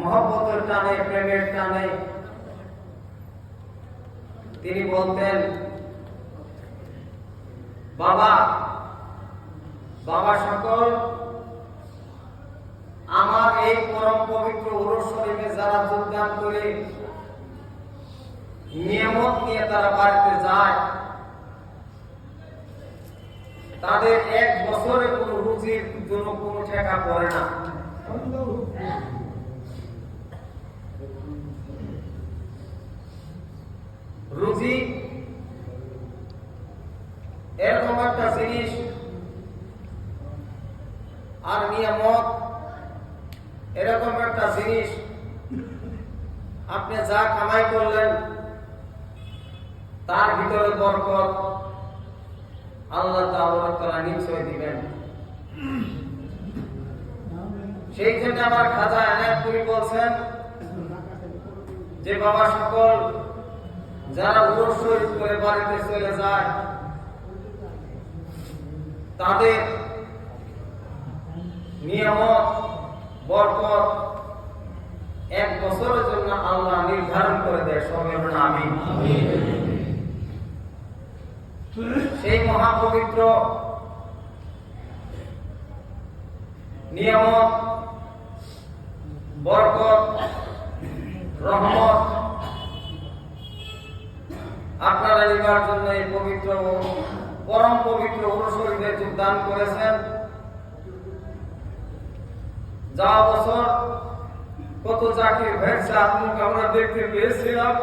মহব্বতের টানে, প্রেমের টানে। তিনি বলতেন, বাবা বাবা সকল, আমার এই পরম পবিত্র উরস শরীফে যারা যোগদান করে নিয়ামত নিয়ে তারা বাড়িতে যায়, তাদের এক বছরে কোনো রুজির জন্য কোনো টাকা পড়ে না। রুজি এরকম একটা জিনিস, আর নিয়ামত, এরকম একটা জিনিস, আপনি যা কামাই করলেন, তার ভিতরে বরকত আল্লাহ তাআলা নিশ্চয় দিবেন। সেই জন্য আমার খাজা এনায়ত করি বলছেন যে, বাবা, সকল যারা শরীফ করে বাড়িতে চলে যায়, তাদের নিয়ামত, বরকত এক বছরের জন্য আল্লাহ নির্ধারণ করে দেয় বলুন আমিন। সেই মহাপবিত্র নিয়ামত, বরকত, রহমত আপনারা নিবার জন্য এই পবিত্র, পরম পবিত্র অনুসরীদের যোগদান করেছেন। যাওয়া বছর কত চাকরি ভেটছে আপনাকে আমরা দেখতে পেয়েছিলাম।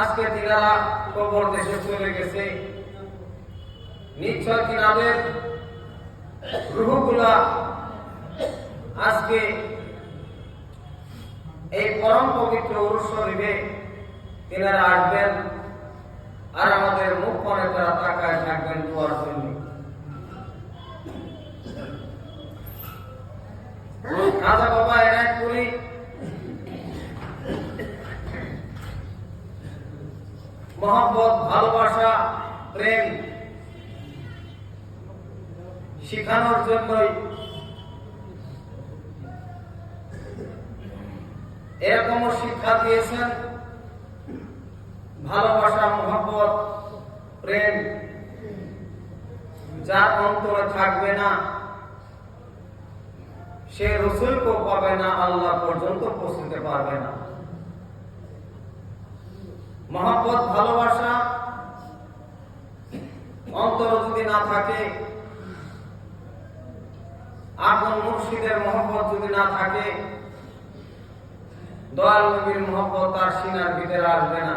আজকে তিনারা কবর দেশে চলে গেছে। নিশ্চয় তিনাদের গ্রহগুলা আজকে এই পরম পবিত্র উৎসবে তিনারা আসবেন আর আমাদের মুখ মনে তারা তাকায় থাকবেন দোয়ার জন্য রাজা বাবা এনায়ত করি মহব্বত, ভালোবাসা, প্রেম শেখানোর জন্যই। এরকমও শিক্ষা দিয়েছেন। ভালোবাসা, মহব্বত, প্রেম, যার অন্তরে থাকবে না, সে রসুলকেও পাবে না, আল্লাহ পর্যন্ত পৌঁছতে পারবে না। মহব্বত, ভালোবাসা অন্তর যদি না থাকে, আপন মুর্শিদের মহব্বত যদি না থাকে, দয়াল নবীর মহব্বত তার সিনার ভিতরে আসবে না।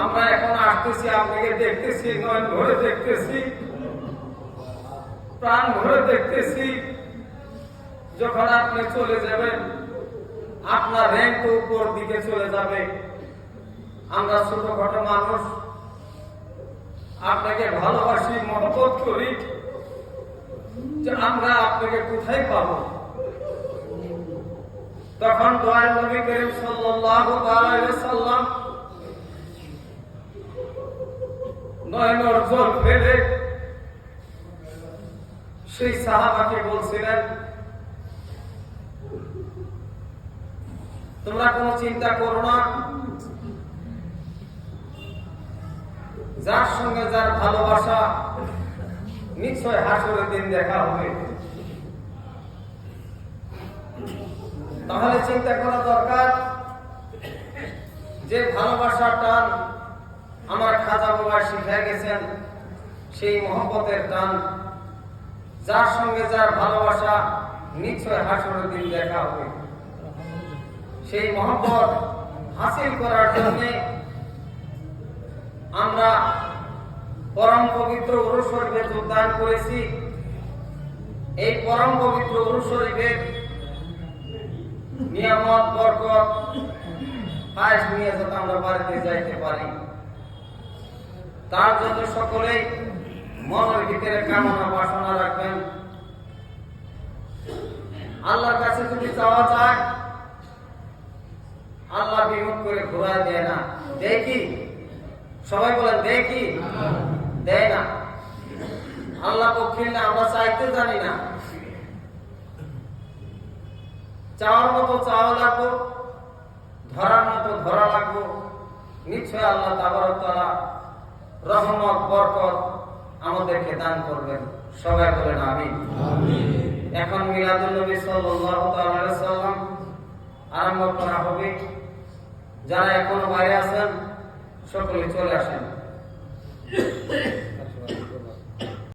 আমরা এখন আসতেছি, আপনাকে দেখতেছি, নয়ন ভরে দেখতেছি, প্রাণ ভরে দেখতেছি। যখন আপনি চলে যাবেন, আপনার র্যাঙ্ক উপর দিকে চলে যাবে। আমরা ছোটখাটো মানুষ, আপনাকে ভালোবাসি, মহব্বত করি আমরা আপনাকে কোথায় পাবো? তখন দয়াল নবী করিম সাল্লাল্লাহু আলাইহি সাল্লাম নয়নর জল ফেলে। সেই সাহাবাকে বলছিলেন, তোমরা কোনো চিন্তা করো না। যার সঙ্গে যার ভালোবাসা, নিশ্চয় হাসরের দিন দেখা হবে। তাহলে চিন্তা করা দরকার, যে ভালোবাসার টান আমার বাবা শিখে গেছেন সেই মহব্বতের টান। যার সঙ্গে যার ভালোবাসা, নিশ্চয় হাসরের দিন দেখা হবে। সেই মহব্বত হাসিল করার জন্য আমরা পরম পবিত্র উরুস শরীফে যোগদান করেছি। এই পরম পবিত্র উরুস শরীফের নিয়ামত, বরকত পায়েস নিয়ে যাতে আমরা বাড়িতে যাইতে পারি। তার জন্য সকলেই মনের ভিতরে কামনা বাসনা রাখবেন। আল্লাহর কাছে যদি চাওয়া যায়, আল্লাহ বিমুখ করে ঘোরায় দেয় না। দেখি সবাই বলেন দেখি দেয় না। আল্লাহ পক্ষে না, আমরা চাইতে জানি না। চাওয়ার মতো চাওয়া লাগবো, ধরার মতো ধরা লাগবো। নিশ্চয় আল্লাহ তাবারক তাআলা রহমত বরকত আমাদেরকে দান করবেন। সবাই বলেন আমি এখন মিলাদুল নবী সাল্লাল্লাহু তাআলা সাল্লাম আরম্ভ করা হবে। যারা এখনও বাইরে আছেন সকলে চলে আসেন।